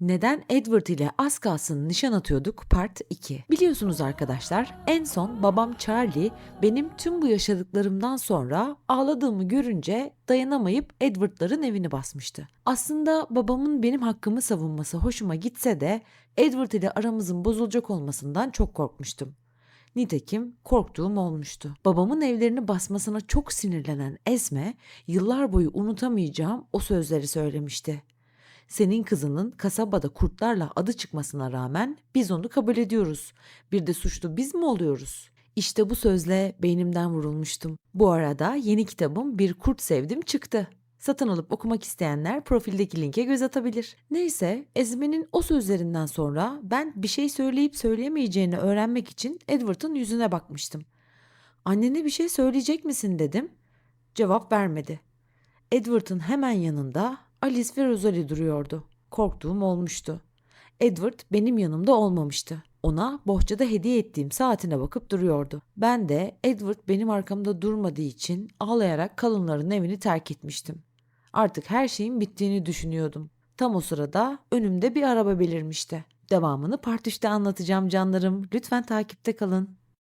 Neden Edward ile az kalsın nişan atıyorduk part 2. Biliyorsunuz arkadaşlar en son babam Charlie benim tüm bu yaşadıklarımdan sonra ağladığımı görünce dayanamayıp Edward'ların evini basmıştı. Aslında babamın benim hakkımı savunması hoşuma gitse de Edward ile aramızın bozulacak olmasından çok korkmuştum. Nitekim korktuğum olmuştu. Babamın evlerini basmasına çok sinirlenen Esme yıllar boyu unutamayacağım o sözleri söylemişti. Senin kızının kasabada kurtlarla adı çıkmasına rağmen biz onu kabul ediyoruz. Bir de suçlu biz mi oluyoruz? İşte bu sözle beynimden vurulmuştum. Bu arada yeni kitabım Bir Kurt Sevdim çıktı. Satın alıp okumak isteyenler profildeki linke göz atabilir. Neyse Ezme'nin o sözlerinden sonra ben bir şey söyleyip söyleyemeyeceğini öğrenmek için Edward'ın yüzüne bakmıştım. Annene bir şey söyleyecek misin dedim. Cevap vermedi. Edward'ın hemen yanında Alice ve Rosalie duruyordu. Korktuğum olmuştu. Edward benim yanımda olmamıştı. Ona bohçada hediye ettiğim saatine bakıp duruyordu. Ben de Edward benim arkamda durmadığı için ağlayarak kalınların evini terk etmiştim. Artık her şeyin bittiğini düşünüyordum. Tam o sırada önümde bir araba belirmişti. Devamını part 3'te anlatacağım canlarım. Lütfen takipte kalın.